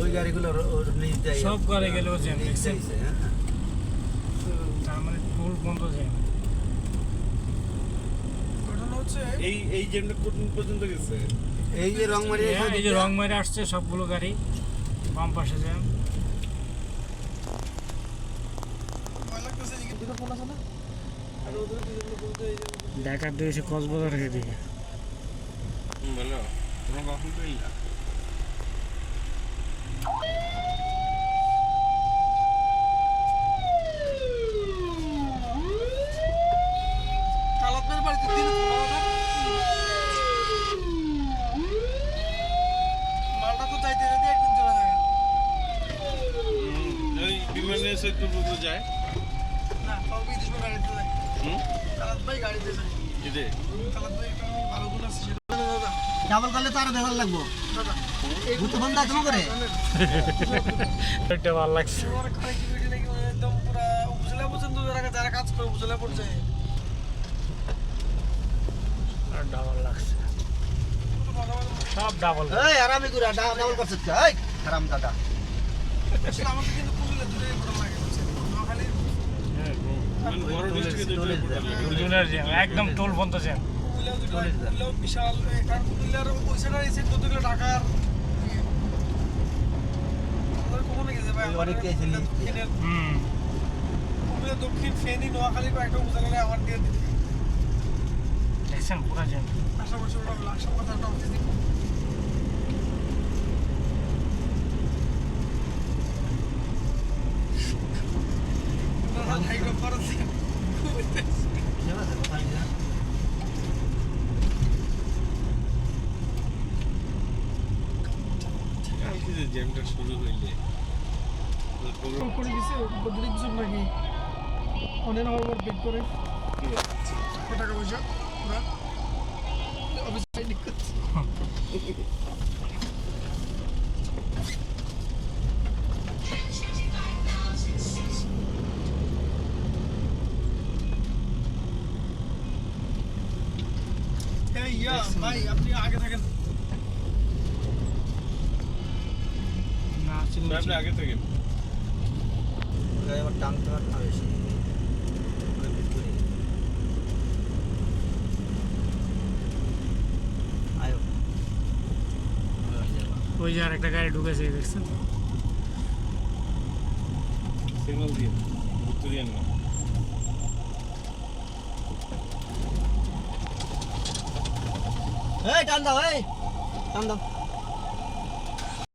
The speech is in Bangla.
ওই গাড়িগুলো নিচ দিয়ে। সব গাড়ি গেলে ও জ্যাম দেখছেন দিয়েছে, হ্যাঁ। তার মানে ফুল বন্ধ জ্যাম। হচ্ছে এই এই জ্যামটা কোন পর্যন্ত গেছে? এই যে রংমারি হ্যাঁ, এই যে রং মেরে আসছে সবগুলো গাড়ি। বাম পাশে জ্যাম। ঢাকার দিকে এসে কক্সবাজার রেখে দিকে বলো তোমরা কখন পেলা? বিমানে সৈকত পর্যন্ত যায়। না তাও বিদেশ গাড়িতে যায়। হুম? কালাত ভাই গাড়িতে যায়। এদে কালাত ভাই ভালো গুণ আছে সেটা দাদা। ডাবল করলে তো আরও লাগবো। দাদা ভূত বন্ধা তুমি করে এটা ভালো লাগছে। আমার নাকি মানে একদম পুরা উপজেলা পর্যন্ত যারা যারা কাজ করে উপজেলা পর্যায়ে। আর ডাবল লাগছে। সব ডাবল এই আরামি করে ডাবল করছিস? এই হারাম দাদা। একদম টোল বন্ধ জ্যাম বিশাল কারণ কুমিল্লার ওই সাইডে এই সাইড করতে গেলে ঢাকার ইয়ে। দক্ষিণ ফেনী নোয়াখালী কয়েকটা উপজেলায় আমার দিয়ে দিতে। দেখছেন পুরা জ্যাম আশেপাশে লাকসাম কথা একটা অফিস যে জ্যামটা শুরু হইলে। করে দিছে বদলি কিছু নাকি? অনেক আমার বেক করে। টাকা পয়সা? পুরা অফিস সাইড করছে। এই ইয়া ভাই আপনি আগে থাকেন। আগে থেকে। ওই আবার টানতে পার না বেশি। ওই যে আরেকটা গাড়ি ঢুকেছে দেখছেন? সিগন্যাল দিয়ে ঘুরতে দিয়ে না এই টান দাও এই। টান দাও।